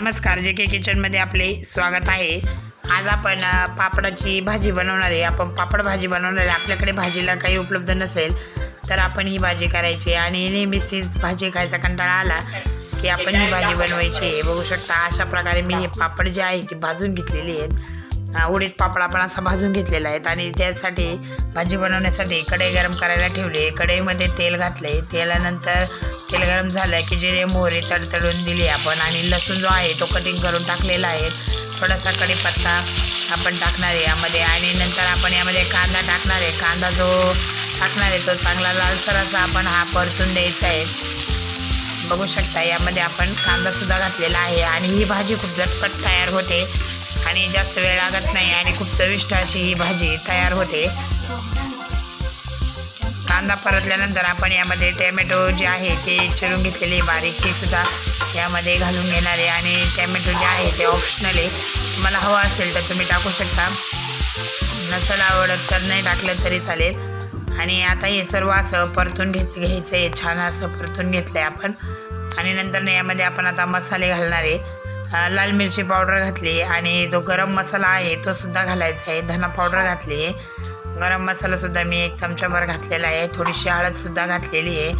नमस्कार जे के किचनमध्ये आपले स्वागत आहे. आज आपण पापडाची भाजी बनवणार आहे. आपण पापड भाजी बनवणार आहे. आपल्याकडे भाजीला काही उपलब्ध नसेल तर आपण ही भाजी करायची आणि नेहमीच तीच भाजी खायचा कंटाळा आला की आपण ही भाजी बनवायची आहे. बघू शकता अशा प्रकारे मी हे पापड जे आहे ते भाजून घेतलेली आहेत. उडीद पापड आपण असा भाजून घेतलेला आहेत आणि त्यासाठी भाजी बनवण्यासाठी कढई गरम करायला ठेवली कढईमध्ये तेल घातले तेलानंतर तेल गरम झालं की जिरे मोहरी तडतडून दिली आपण आणि लसूण जो आहे तो कटिंग करून टाकलेला आहे. थोडासा कढीपत्ता आपण टाकणार आहे यामध्ये आणि नंतर आपण यामध्ये कांदा टाकणार आहे. कांदा जो टाकणार आहे तो चांगला लालसर असा आपण हा परतून द्यायचा आहे. बघू शकता यामध्ये आपण कांदासुद्धा घातलेला आहे आणि ही भाजी खूप झटपट तयार होते. आणि जास्त वेळ लागत नाही आणि खूप चविष्ट अशी ही भाजी तयार होते. कांदा परतल्यानंतर आपण यामध्ये टॅमॅटो जे आहे ते चिरून घेतलेले बारीक ते सुद्धा यामध्ये घालून घेणार आहे. आणि टॅमॅटो जे आहे ते ऑप्शनल आहे. तुम्हाला हवं असेल तर तुम्ही टाकू शकता. नसेल आवडत तर नाही टाकलं तरी चालेल. आणि आता हे सर्व असं परतून घेत घ्यायचं आहे छान असं परतून घेतलं आहे आपण. आणि नंतर यामध्ये आपण आता मसाले घालणार आहे. लाल मिरची पावडर घातली आणि जो गरम मसाला आहे तो सुद्धा घालायचा आहे. धना पावडर घातली आहे. गरम मसालासुद्धा मी एक चमचाभर घातलेला आहे. थोडीशी हळदसुद्धा घातलेली आहे.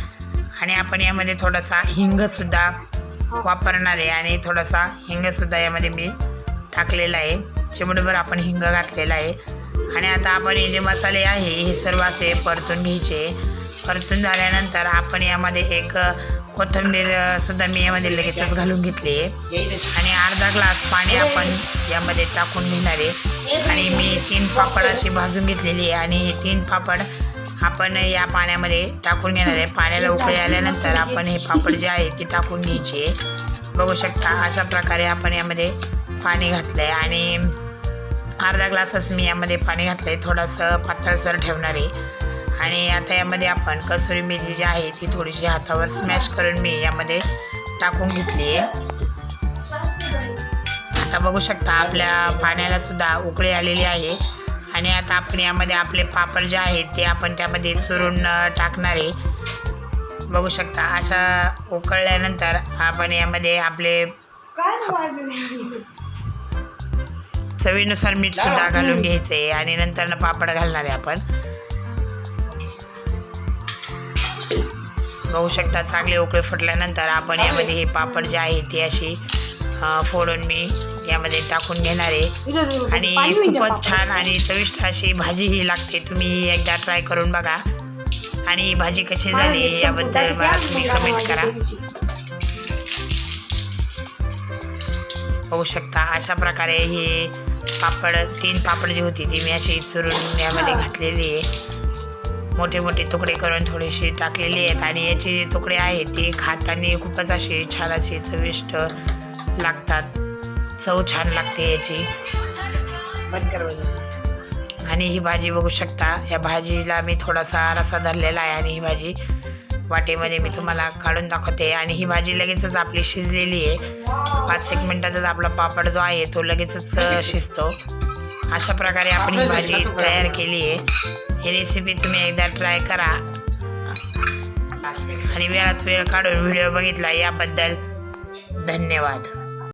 आणि आपण यामध्ये थोडासा हिंगसुद्धा वापरणार आहे आणि थोडासा हिंगसुद्धा यामध्ये मी टाकलेला आहे. चिमडभर आपण हिंग घातलेला आहे. आणि आता आपण हे जे मसाले आहे हे सर्व असे परतून घ्यायचे. परतून झाल्यानंतर आपण यामध्ये एक कोथिंबीर सुद्धा मी यामध्ये लगेचच घालून घेतली आहे. आणि अर्धा ग्लास पाणी आपण यामध्ये टाकून घेणार आहे. आणि मी तीन पापड अशी भाजून घेतलेली आहे. आणि हे तीन पापड आपण या पाण्यामध्ये टाकून घेणार आहे. पाण्याला उकळी आल्यानंतर आपण हे पापड जे आहे ते टाकून घ्यायचे. बघू शकता अशा प्रकारे आपण यामध्ये पाणी घातलं आहे आणि अर्धा ग्लासच मी यामध्ये पाणी घातलं आहे थोडंसं पातळसर ठेवणार आहे. आणि आता यामध्ये आपण कसुरी मेथी जी आहे ती थोडीशी हातावर स्मॅश करून मी यामध्ये टाकून घेतली आहे. आता बघू शकता आपल्या पाण्याला सुद्धा उकळी आलेली आहे. आणि आता आपण यामध्ये आपले पापड जे आहेत ते आपण त्यामध्ये चुरून टाकणार आहे. बघू शकता अशा उकळल्यानंतर आपण यामध्ये आपले चवीनुसार मीठ सुद्धा घालून घ्यायचं आहे आणि नंतर पापड घालणार आहे आपण. बघू शकता चांगले उकळे फुटल्यानंतर आपण यामध्ये हे पापड जे आहे ते अशी फोडून मी यामध्ये टाकून घेणार आहे. आणि खूपच छान आणि चविष्ट अशी भाजी ही लागते. तुम्ही एकदा ट्राय करून बघा. आणि ही भाजी कशी झाली याबद्दल मला तुम्ही कमेंट करा. बघू शकता अशा प्रकारे हे पापड तीन पापड जी होती ती मी अशी चुरून यामध्ये घातलेली आहे. मोठे मोठे तुकडे करून थोडेसे टाकलेले आहेत आणि याचे जे तुकडे आहेत ते खाताना खूपच असे छान असे चविष्ट लागतात. चव छान लागते याची. आणि ही भाजी बघू शकता या भाजीला मी थोडासा रसा धरलेला आहे आणि ही भाजी वाटेमध्ये मी तुम्हाला काढून दाखवते. आणि ही भाजी लगेचच आपली शिजलेली आहे. पाच एक मिनटातच आपला पापड जो आहे तो लगेचच अ, शिजतो. अशा प्रकारे आपण ही भाजी तयार केली आहे. ही रेसिपी तुम्ही एकदा ट्राय करा. आणि वेळात वेळ काढून व्हिडिओ बघितला याबद्दल धन्यवाद.